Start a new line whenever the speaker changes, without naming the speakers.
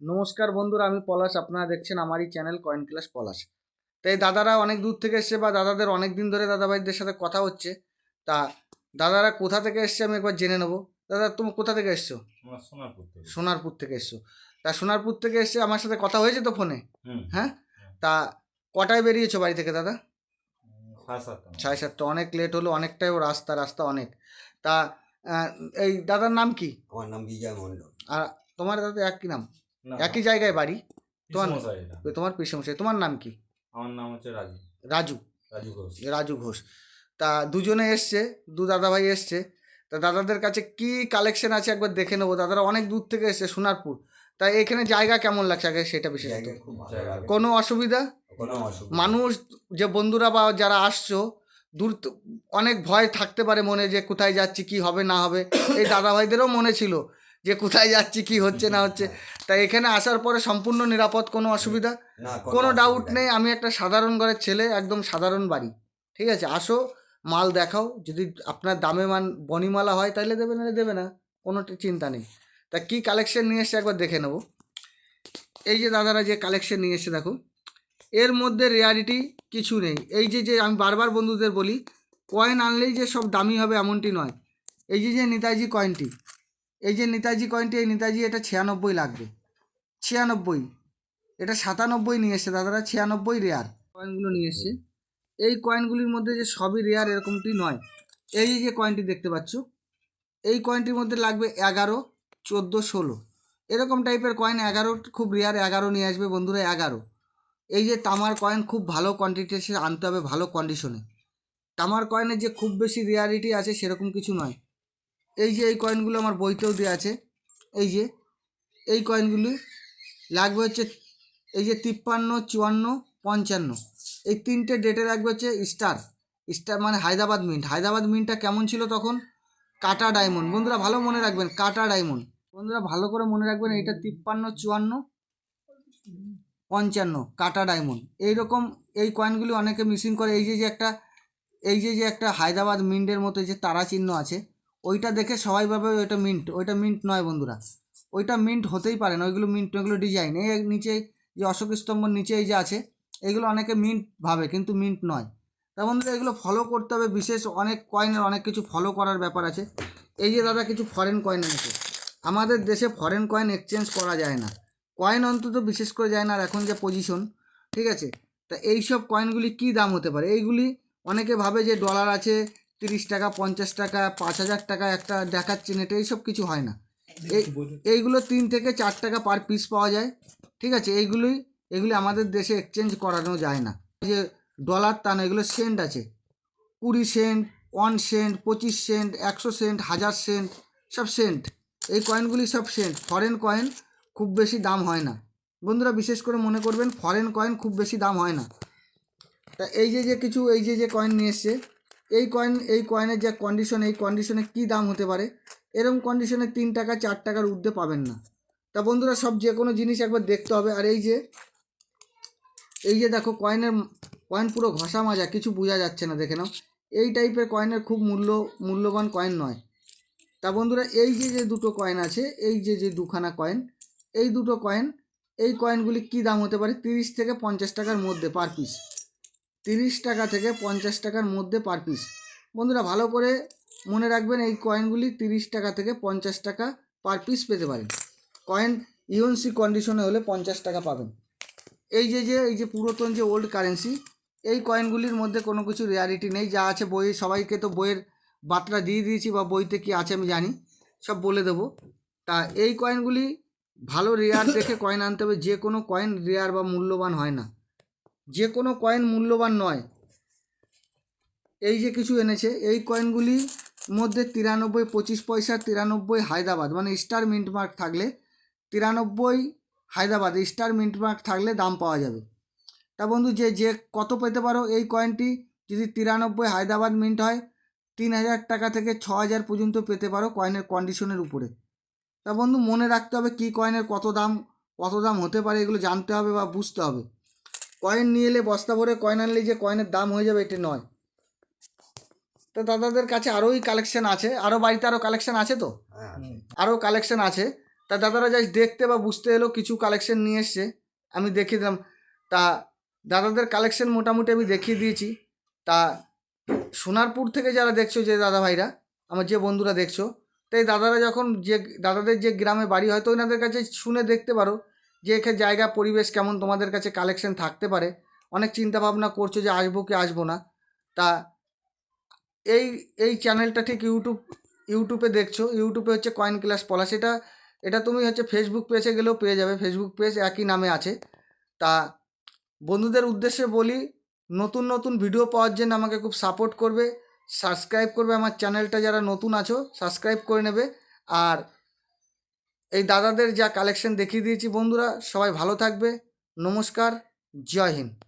নমস্কার বন্ধুরা আমি পলাশ। আপনারা দেখছেন আমারই চ্যানেল কয়েন ক্লাস পলাশ। তো এই দাদারা অনেক দূর থেকে এসছে বা দাদাদের অনেক দিন ধরে দাদাভাইদের সাথে কথা হচ্ছে। তা দাদারা কোথা থেকে এসছে আমি একবার জেনে নেব। দাদা তুমি কোথা থেকে এসছো?
সোনারপুর থেকে।
সোনারপুর থেকে এসছো। তা সোনারপুর থেকে এসছে আমার সাথে কথা হয়েছে তো ফোনে? হ্যাঁ? তা কটায় বেরিয়েছো বাড়ি থেকে দাদা?
সাড়ে সাতটা।
অনেক লেট হলো অনেকটাই ও রাস্তা রাস্তা অনেক। তা এই দাদার নাম কি?
আমার নাম বিজয় মণ্ডল।
আর তোমার দাদা একই নাম?
না,
একই জায়গায় বাড়ি? তোমার-। তোমার পিসমশাই তোমার নাম কি?
আমার নাম হচ্ছে রাজু।
রাজু।
রাজু ঘোষ।
রাজু ঘোষ। তা দুজনে এসছে দু দাদাভাই এসছে। তা দাদাদের কাছে কি কালেকশন আছে একবার দেখে নেব। দাদারা অনেক দূর থেকে এসছে সোনারপুর। তা এখানে জায়গা কেমন লাগছে? আগে সেটা বিশেষত।
লাগে।
কোনো অসুবিধা? মানুষ যে বন্ধুরা বা যারা আসছো দূর অনেক ভয় থাকতে পারে মনে যে কোথায় যাচ্ছি কি হবে না হবে। এই দাদাভাইদেরও মনে ছিল। যে কোথায় যাচ্ছি কি হচ্ছে না হচ্ছে। তাই এখানে আসার পরে সম্পূর্ণ নিরাপদ কোনো অসুবিধা? কোনো ডাউট নেই। আমি একটা সাধারণ ঘরের ছেলে একদম সাধারণ বাড়ি। ঠিক আছে আসো মাল দেখাও যদি আপনার দামে মান বনিমালা হয় তাহলে দেবে না দেবে না কোনো চিন্তা নেই। তা কি কালেকশন নিয়ে এসছে একবার দেখে নেব। এই যে দাদারা যে কালেকশন নিয়ে এসছে দেখো। এর মধ্যে রিয়ালিটি কিছু নেই। এই যে যে আমি বারবার বন্ধুদের বলি কয়েন আনলেই যে সব দামি হবে এমনটি নয়। এই যে যে নেতাজি কয়েনটি এই যে নেতাজি কয়েনটি এই নেতাজি এটা ছিয়ানব্বই লাগবে। ছিয়ানব্বই। এটা সাতানব্বই নিয়ে এসছে, দাদারা ছিয়ানব্বই রেয়ার কয়েনগুলো নিয়ে এসছে। এই কয়েনগুলির মধ্যে যে সবই রেয়ার এরকমটি নয়। এই যে কয়েনটি দেখতে পাচ্ছ, এই কয়েনটির মধ্যে লাগবে এগারো, চোদ্দ, ষোলো। এরকম টাইপের কয়েন এগারো, খুব রেয়ার এগারো নিয়ে আসবে বন্ধুরা, এগারো। এই যে তামার কয়েন খুব ভালো কোয়ান্টিটি আনতে হবে, ভালো কন্ডিশনে তামার কয়েনের যে খুব বেশি রেয়ারিটি আছে, সেরকম কিছু নয়। এই যে এই কয়েনগুলো আমার বইতেও দেওয়া আছে। এই যে, এই কয়েনগুলি লাগবে হচ্ছে, এই যে তিপ্পান্ন, চুয়ান্ন, পঞ্চান্ন। এই তিনটে ডেটে লাগবে হচ্ছে স্টার স্টার মানে হায়দ্রাবাদ মিন্ট হায়দ্রাবাদ মিন্টটা কেমন ছিল তখন? কাটা ডায়মন্ড বন্ধুরা ভালো মনে রাখবেন, কাটা ডায়মন্ড বন্ধুরা ভালো করে মনে রাখবেন, এইটা তিপ্পান্ন, চুয়ান্ন, পঞ্চান্ন, কাটা ডায়মন্ড এইরকম এই কয়েনগুলি অনেকে মিসিং করে। এই যে যে একটা, এই যে যে একটা হায়দ্রাবাদ মিন্টের মতো যে তারা চিহ্ন আছে ওইটা দেখে সবাই ভাবে ওইটা মিন্ট ওইটা মিন্ট নয় বন্ধুরা। ওইটা মিন্ট হতেই পারে না, ওইগুলো মিন্ট ওইগুলো ডিজাইন এই নিচে যে অশোক স্তম্ভর নিচে এই যে আছে, এগুলো অনেকে মিন্ট ভাবে, কিন্তু মিন্ট নয়। তা বন্ধুরা, এগুলো ফলো করতে হবে বিশেষ অনেক কয়েনের অনেক কিছু ফলো করার ব্যাপার আছে। এই যে দাদা, কিছু ফরেন কয়েন এনেছে। আমাদের দেশে ফরেন কয়েন এক্সচেঞ্জ করা যায় না। কয়েন অন্তত বিশেষ করে যায় না, আর এখন যে পজিশন ঠিক আছে? তা এই সব কয়েনগুলি কী দাম হতে পারে? এইগুলি অনেকে ভাবে যে ডলার আছে তিরিশ টাকা পঞ্চাশ টাকা পাঁচ হাজার টাকা একটা দেখাচ্ছে নেটে এইসব কিছু হয় না। এই এইগুলো তিন থেকে চার টাকা পার পিস পাওয়া যায় ঠিক আছে? এইগুলোই এগুলি আমাদের দেশে এক্সচেঞ্জ করানো যায় না। এই যে ডলার তা না এগুলো সেন্ট আছে। কুড়ি সেন্ট ওয়ান সেন্ট পঁচিশ সেন্ট একশো সেন্ট হাজার সেন্ট সব সেন্ট এই কয়েনগুলি সব সেন্ট ফরেন কয়েন খুব বেশি দাম হয় না। বন্ধুরা বিশেষ করে মনে করবেন ফরেন কয়েন খুব বেশি দাম হয় না। তা এই যে যে কিছু এই যে যে কয়েন নিয়ে এসছে এই কয়েন এই কয়েনের যে কন্ডিশন এই কন্ডিশনে কী দাম হতে পারে? এরকম কন্ডিশনে তিন টাকা, চার টাকার ঊর্ধ্বে পাবেন না। তা বন্ধুরা, সব যে কোনো জিনিস একবার দেখতে হবে। আর এই যে এই যে দেখো কয়েনের কয়েন পুরো ঘষা মাজা, কিছু বোঝা যাচ্ছে না, দেখে নাও। এই টাইপের কয়েনের খুব মূল্য, মূল্যবান কয়েন নয়। তা বন্ধুরা, এই যে যে দুটো কয়েন আছে, এই যে যে দুখানা কয়েন এই দুটো কয়েন এই কয়েনগুলি কী দাম হতে পারে? তিরিশ থেকে পঞ্চাশ টাকার মধ্যে পার পিস তিরিশ টাকা থেকে পঞ্চাশ টাকার মধ্যে পার পিস বন্ধুরা, ভালো করে মনে রাখবেন এই কয়েনগুলি তিরিশ টাকা থেকে পঞ্চাশ টাকা পার পিস পেতে পারেন। কয়েন ইউএনসি কন্ডিশনে হলে পঞ্চাশ টাকা পাবেন। এই যে যে, এই যে পুরাতন যে ওল্ড কারেন্সি এই কয়েনগুলির মধ্যে কোনো কিছু রেয়ারিটি নেই। যা আছে বইয়ে, সবাইকে তো বইয়ের বার্তা দিয়ে দিয়েছি বা বইতে কি আছে আমি জানি, সব বলে দেবো। তা এই কয়েনগুলি ভালো রেয়ার দেখে কয়েন আনতে হবে। যে কোনো কয়েন রেয়ার বা মূল্যবান হয় না। যে কোনো কয়েন মূল্যবান নয়। এই যে কিছু এনেছে, এই কয়েনগুলি মধ্যে তিরানব্বই, পঁচিশ পয়সা, তিরানব্বই হায়দ্রাবাদ মানে স্টার মিন্ট মার্ক থাকলে তিরানব্বই হায়দ্রাবাদ স্টার মিন্ট মার্ক থাকলে দাম পাওয়া যাবে। তা বন্ধু, যে যে কত পেতে পারো এই কয়েনটি যদি তিরানব্বই হায়দ্রাবাদ মিন্ট হয়, তিন হাজার টাকা থেকে ছ হাজার পর্যন্ত পেতে পারো কয়েনের কন্ডিশনের উপরে। তা বন্ধু, মনে রাখতে হবে কী কয়েনের কত দাম কত দাম হতে পারে, এগুলো জানতে হবে বা বুঝতে হবে। কয়েন নিয়ে এলে বস্তা ভরে কয়েন আনলে যে কয়েনের দাম হয়ে যাবে এটি নয়। তো দাদাদের কাছে আরোই কালেকশন আছে আরও বাড়িতে আরও কালেকশন আছে তো?
হ্যাঁ
আরও কালেকশন আছে। তা দাদারা জাস্ট দেখতে বা বুঝতে এলো কিছু কালেকশন নিয়ে এসছে। আমি দেখিয়ে দিলাম। তা দাদাদের কালেকশন মোটামুটি আমি দেখিয়ে দিয়েছি। তা সোনারপুর থেকে যারা দেখছ যে দাদা ভাইরা আমার যে বন্ধুরা দেখছ তাই দাদারা যখন যে দাদাদের যে গ্রামে বাড়ি হয়তো ওনাদের কাছে শুনে দেখতে পারো। যে জায়গা, পরিবেশ কেমন তোমাদের কাছে কালেকশন থাকতে পারে। অনেক চিন্তা ভাবনা করছ যে আসব কি আসব না। তা এই এই চ্যানেলটা ঠিক ইউটিউব ইউটিউবে দেখছ। ইউটিউবে হচ্ছে কয়েন ক্লাস পলাশ এটা এটা তুমি হচ্ছে ফেসবুক পেজে গেলেও পেয়ে যাবে। ফেসবুক পেজ একই নামে আছে। তা বন্ধুদের উদ্দেশ্যে বলি, নতুন নতুন ভিডিও পাওয়ার জন্য আমাকে খুব সাপোর্ট করবে। সাবস্ক্রাইব করবে আমার চ্যানেলটা যারা নতুন আছো সাবস্ক্রাইব করে নেবে। আর এই দাদাদের যা কালেকশন দেখিয়ে দিয়েছি বন্ধুরা সবাই ভালো থাকবে। নমস্কার জয় হিন্দ।